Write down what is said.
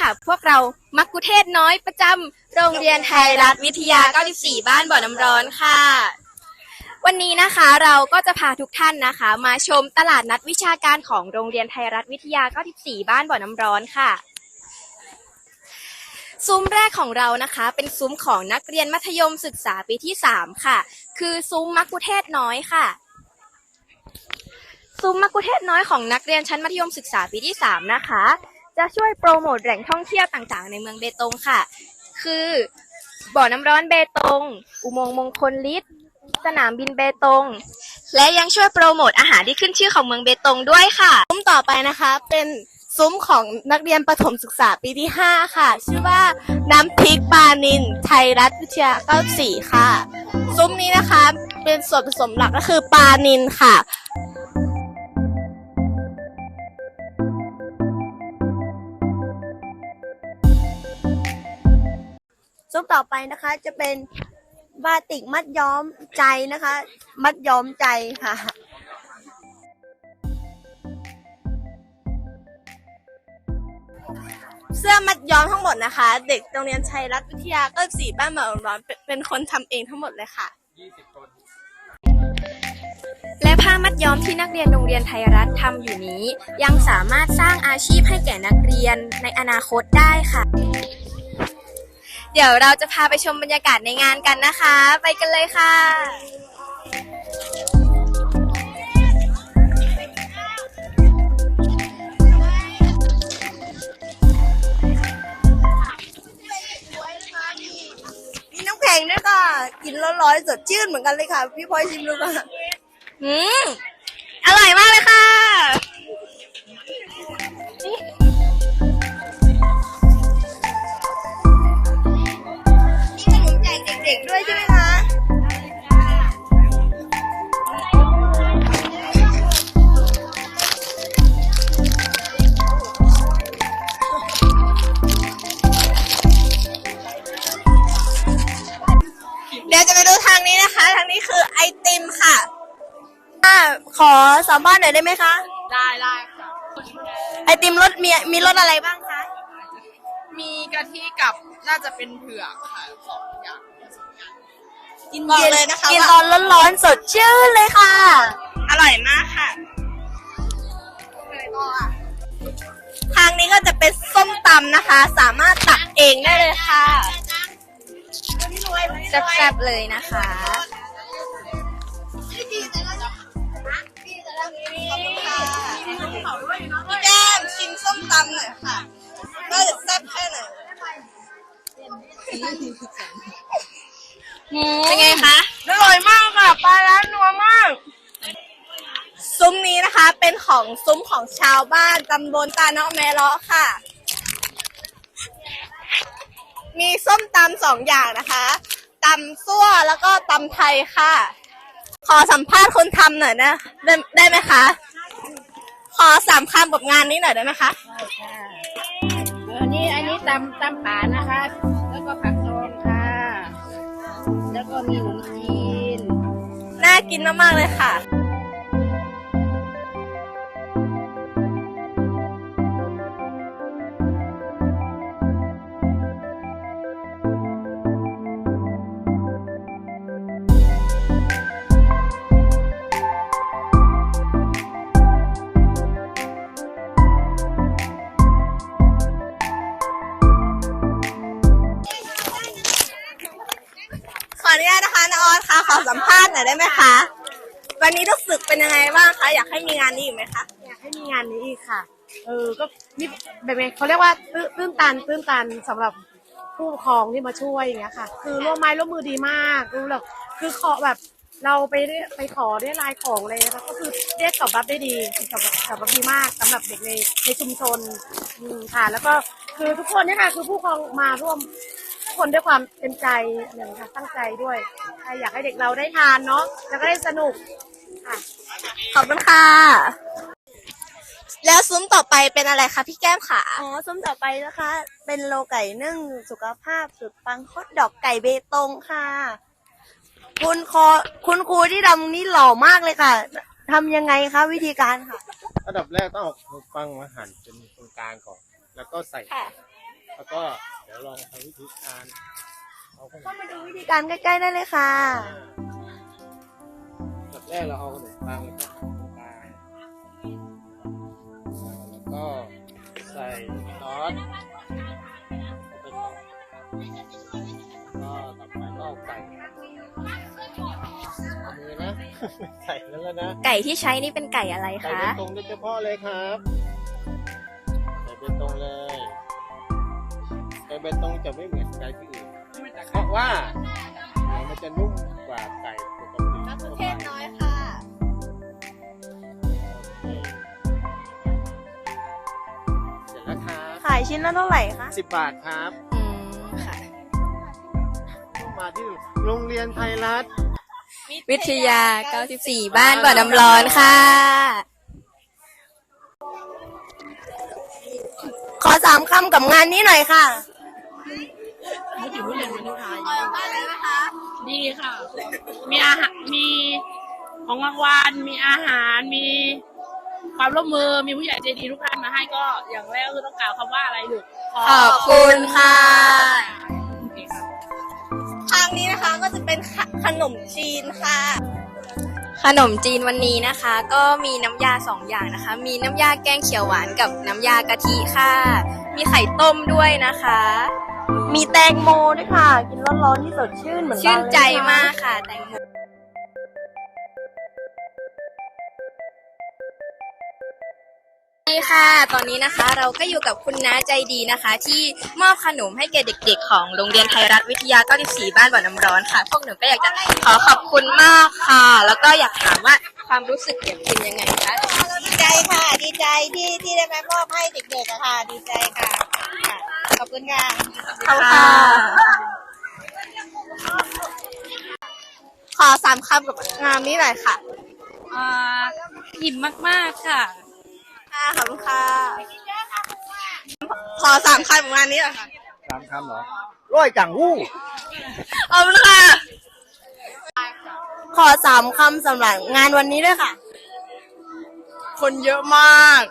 ค่ะ พวกเรามักกุเทศน้อยประจำโรงเรียนไทยรัฐวิทยา 94 บ้านบ่อน้ำร้อนค่ะ วันนี้นะคะเราก็จะพาทุกท่านนะคะ มาชมตลาดนัดวิชาการของโรงเรียนไทยรัฐวิทยา 94 บ้านบ่อน้ำร้อนค่ะ ซุ้มแรกของเรานะคะ เป็นซุ้มของนักเรียนมัธยมศึกษาปีที่ 3 ค่ะ คือซุ้มมักกุเทศน้อยค่ะซุ้มมักกุเทศน้อยของนักเรียนชั้นมัธยมศึกษาปีที่ 3 นะคะ จะช่วยโปรโมทแหล่งท่องเที่ยวต่างๆ ในเมืองเบตงค่ะ คือบ่อน้ำร้อนเบตง อุโมงค์มงคลลิศสนามบินเบตง และยังช่วยโปรโมทอาหารที่ขึ้นชื่อของเมืองเบตงด้วยค่ะ ซุ้มต่อไปนะคะ เป็นซุ้มของนักเรียนประถมศึกษาปีที่ 5 ค่ะ ชื่อว่าน้ำพริกปลานินไทยรัฐวิทยา 94 ค่ะ ซุ้มนี้นะคะ เป็นส่วนผสมหลักก็คือปลานินค่ะ ซุ้มต่อไปนะคะจะเป็นบาติกมัดย้อมใจนะคะ มัดย้อมใจค่ะเสื้อมัดย้อมทั้งหมดนะคะ เด็กโรงเรียนชัยรัฐวิทยาก็สี่บ้านหมาร้อนเป็นคนทำเองทั้งหมดเลยค่ะและผ้ามัดย้อมที่นักเรียนโรงเรียนไทยรัฐทำอยู่นี้ ยังสามารถสร้างอาชีพให้แก่นักเรียนในอนาคตได้ค่ะ ดี๋ยวเราจะพาไปชมบรรยากาศในงานกันนะคะ ไปกันเลยค่ะ มีน้ำแข็งด้วยค่ะ กินร้อนๆสดชื่นเหมือนกันเลยค่ะ พี่พลอยชิมดูค่ะ อืม อร่อยมากเลยค่ะ นะคะทางนี้คือไอติมค่ะอ่าขอสัมภาษณ์หน่อยได้ไหมคะ ได้ได้ค่ะ ไอติมรสมีมีรสอะไรบ้างคะ มีกะทิกับน่าจะเป็นเผือกค่ะสองอย่างกินบอกเลยนะคะกินว่าตอนร้อนๆสดชื่นเลยค่ะ อร่อยมากค่ะทางนี้ก็จะเป็นส้มตำนะคะ สามารถตักเองได้เลยค่ะแซ่บๆเลยนะคะ พี่แก้มชิมส้มตำหน่อยค่ะว่าจะแซ่บแค่ไหนเป็นไงคะอร่อยมากค่ะปลาร้านนัวมาก ซุ้มนี้นะคะเป็นของซุ้มของชาวบ้านตำบลตาเนาะแมเลาะค่ะ มีส้มตำสองอย่างนะคะตำซั่วแล้วก็ตำไทยค่ะ ขอสัมภาษณ์คนทำหน่อยนะ ได้ได้ไหมคะ ขอสามคำกับงานนี้หน่อยได้ไหมคะอันนี้อันนี้ตำตำป่านะคะ แล้วก็ผักดองค่ะ แล้วก็มีขนมจีน น่ากินมากๆเลยค่ะาออนค่ะขอสัมภาษณ์หน่อยได้ไหมคะ วันนี้รู้สึกเป็นยังไงบ้างคะ อยากให้มีงานนี้อีกไหมคะอยากให้มีงานนี้อีกค่ะ เออ ก็มีแบบไงเขาเรียกว่าตื้นตื้นตันตื้นตันสำหรับผู้ปกครองที่มาช่วยอย่างเงี้ยค่ะ คือร่วมไม้ร่วมมือดีมากรู้แบบคือขอแบบเราไปเรียกไปขอเรียกรายของเลยนะคะก็คือเรียกตอบรับได้ดีตอบรับตอบรับดีมากสำหรับเด็กในในชุมชนอืมค่ะ แล้วก็คือทุกคนเนี่ยค่ะคือผู้ปกครองมาร่วม คนด้วยความเต็มใจหนึ่งค่ะตั้งใจด้วยใครอยากให้เด็กเราได้ทานเนาะแล้วก็ได้สนุกค่ะขอบคุณค่ะ แล้วซุ้มต่อไปเป็นอะไรคะพี่แก้มค่ะอ๋อซุ้มต่อไปนะคะ เป็นโลไก่นึ่งสุขภาพสุดปังคดดอกไก่เบตงค่ะ คุณคอคุณครูที่ทำนี่หล่อมากเลยค่ะทำยังไงคะวิธีการค่ะ อันดับแรกต้องเอาขนมปังมาหั่นเป็นตรงกลางก่อน แล้วก็ใส่ค่ะ แล้วก็เดี๋ยวลองทำวิธีการเอาขนเข้ามมาดูวิธีการใกล้ๆได้เลยค่ะ แบบแรกเราเอาขนมปังแล้วก็ตรงกลางแล้วก็ใส่ซอสแล้วก็ต่อไปก็เอาไก่เอามือนะใส่แล้วก็นะ ไก่ที่ใช้นี่เป็นไก่อะไรไก่คะเบตงโดยเฉพาะเลยครับ ไก่เบตงเลย ไก่เบตงจะไม่เหมือนไก่ที่อื่นเพราะว่าเนื้อมันจะนุ่มกว่าไก่ปกติทั่วไปน้อยค่ะเสร็จแล้วครับขายชิ้นละเท่าไหร่คะสิบบาทครับ อืมค่ะ มาที่โรงเรียนไทยรัฐ วิทยา 94 บ้านบ่อน้ำร้อนค่ะ ขอสามคำกับงานนี้หน่อยค่ะ ดีค่ะ มีอาหารมีของรางวัลมีอาหารมีความร่วมมือมีผู้ใหญ่ใจดีทุกท่านมาให้ก็อย่างแรกก็คือต้องกล่าวคำว่าอะไรลูกขอบคุณค่ะโอเคค่ะ ทางนี้นะคะก็จะเป็นขนมจีนค่ะ ขนมจีนวันนี้นะคะ ก็มีน้ำยาสองอย่างนะคะ มีน้ำยาแกงเขียวหวานกับน้ำยากะทิค่ะ มีไข่ต้มด้วยนะคะ มีแตงโมด้วยค่ะ กินร้อนๆที่สดชื่นเหมือนชื่นใจบ้นเลยะคะมากค่ะ แตงโมนี่ค่ะ ตอนนี้นะคะเราก็อยู่กับคุณน้าใจดีนะคะ ที่มอบขนมให้แก่เด็ก ๆ ของโรงเรียนไทยรัฐวิทยา 94 บ้านบ่อน้ำร้อนค่ะ พวกหนูก็อยากจะขอขอบคุณมากค่ะ แล้วก็อยากถามว่าความรู้สึกเนี่ยเป็นยังไงคะ ดีใจค่ะ ดีใจที่ที่ได้มามอบให้เด็กๆอะค่ะ ดีใจค่ะค่ะ ขอบคุณค่ะขอบคุณค่ะ ขอสามคำกับงานนี้หน่อยค่ะอ่าอิ่มมากๆค่ะ ค่ะขอบคุณค่ะ ขอสามคำกับงานนี้หน่อยค่ะ สามคำเหรอร้อยจังหู้ขอบคุณค่ะ ขอสามคำสำหรับงานวันนี้ด้วยค่ะ คนเยอะมาก